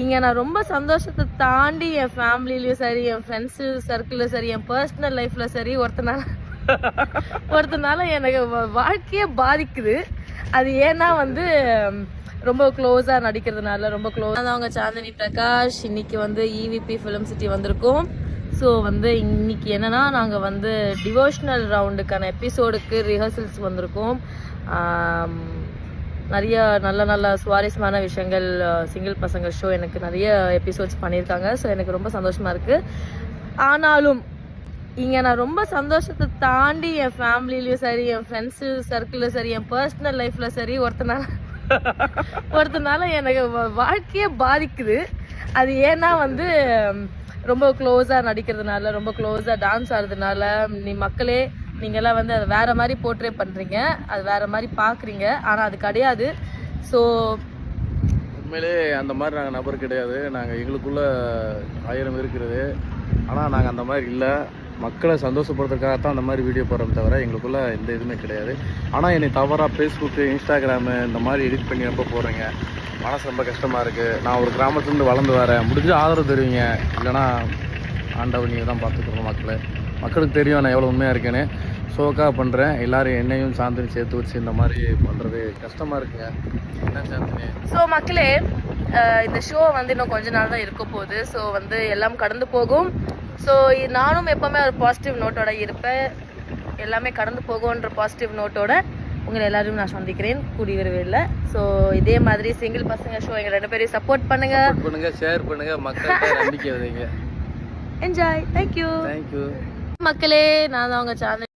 இங்கே நான் ரொம்ப சந்தோஷத்தை தாண்டி என் ஃபேமிலிலையும் சரி என் ஃப்ரெண்ட்ஸு சர்க்கிளும் சரி என் பர்சனல் லைஃப்பில் சரி ஒருத்தனால ஒருத்தனால எனக்கு வாழ்க்கையே பாதிக்குது. அது ஏன்னா வந்து ரொம்ப க்ளோஸாக நடிக்கிறதுனால ரொம்ப க்ளோஸ் அவங்க சாந்தினி பிரகாஷ். இன்னைக்கு வந்து இவிபி ஃபிலிம் சிட்டி வந்திருக்கோம். ஸோ வந்து இன்னைக்கு என்னன்னா நாங்கள் வந்து டிவோஷனல் ரவுண்டுக்கான எபிசோடுக்கு ரிஹர்சல்ஸ் வந்திருக்கோம். நிறைய நல்ல நல்ல சுவாரஸ்யமான விஷயங்கள் சிங்கிள் பசங்க ஷோ எனக்கு நிறைய எபிசோட்ஸ் பண்ணியிருக்காங்க. ஸோ எனக்கு ரொம்ப சந்தோஷமாக இருக்குது ஆனாலும் இங்கே நான் ரொம்ப சந்தோஷத்தை தாண்டி என் ஃபேமிலிலையும் சரி என் ஃப்ரெண்ட்ஸு சர்க்கிள்ல சரி என் பர்சனல் லைஃப்பில் சரி ஒருத்தனால ஒருத்தனால எனக்கு வாழ்க்கையே பாதிக்குது. அது ஏன்னா வந்து ரொம்ப க்ளோஸாக நடிக்கிறதுனால ரொம்ப க்ளோஸாக டான்ஸ் ஆடுறதுனால நீ மக்களே நீங்கள்லாம் வந்து அதை வேறு மாதிரி போர்ட்ரே பண்ணுறீங்க அது வேறு மாதிரி பார்க்குறீங்க ஆனால் அது கிடையாது. ஸோ உண்மையிலே அந்த மாதிரி நாங்கள் நபர் கிடையாது. நாங்கள் எங்களுக்குள்ளே ஆயிரம் இருக்கிறது. ஆனால் நாங்கள் அந்த மாதிரி இல்லை. மக்களை சந்தோஷப்படுறதுக்காக தான் அந்த மாதிரி வீடியோ போடுறோம் தவிர எங்களுக்குள்ளே எந்த இதுவுமே கிடையாது. ஆனால் என்னை தவறாக ஃபேஸ்புக்கு இன்ஸ்டாகிராமு இந்த மாதிரி எடிட் பண்ணி ரொம்ப போடுறீங்க. மனசு ரொம்ப கஷ்டமாக இருக்குது நான் ஒரு கிராமத்துலேருந்து வளர்ந்து வரேன். முடிஞ்சு ஆதரவு தருவீங்க. இல்லைனா ஆண்டவன் நீங்கள் தான் பார்த்துக்கணும் மக்களை. மக்களுக்கு தெரியும் நான் எவ்வளோ உண்மையாக இருக்கேன்னு. ஷோக்காக பண்ணுறேன் எல்லாரும் என்னையும் சாந்தினி சேர்த்து வச்சு இந்த மாதிரி பண்ணுறது கஷ்டமாக இருக்குங்க. என்ன சாந்தினி? ஸோ மக்களே இந்த ஷோ வந்து இன்னும் கொஞ்ச நாள் தான் இருக்க போகுது. ஸோ வந்து எல்லாம் கடந்து போகும். ஸோ நானும் எப்பவுமே ஒரு பாசிட்டிவ் நோட்டோட இருப்பேன். எல்லாமே கடந்து போகும்ன்ற பாசிட்டிவ் நோட்டோட உங்களை எல்லாரும் நான் சந்திக்கிறேன். கூடிய விரைவில். ஸோ இதே மாதிரி சிங்கிள் பசங்க ஷோ எங்க ரெண்டு பேரையும் சப்போர்ட் பண்ணுங்க. பண்ணுங்க ஷேர் பண்ணுங்க. மக்கள்கிட்ட நம்பிக்கை வைங்க. என்ஜாய் தேங்க்யூ தேங்க்யூ மக்களே நான் தான் உங்க சேனல்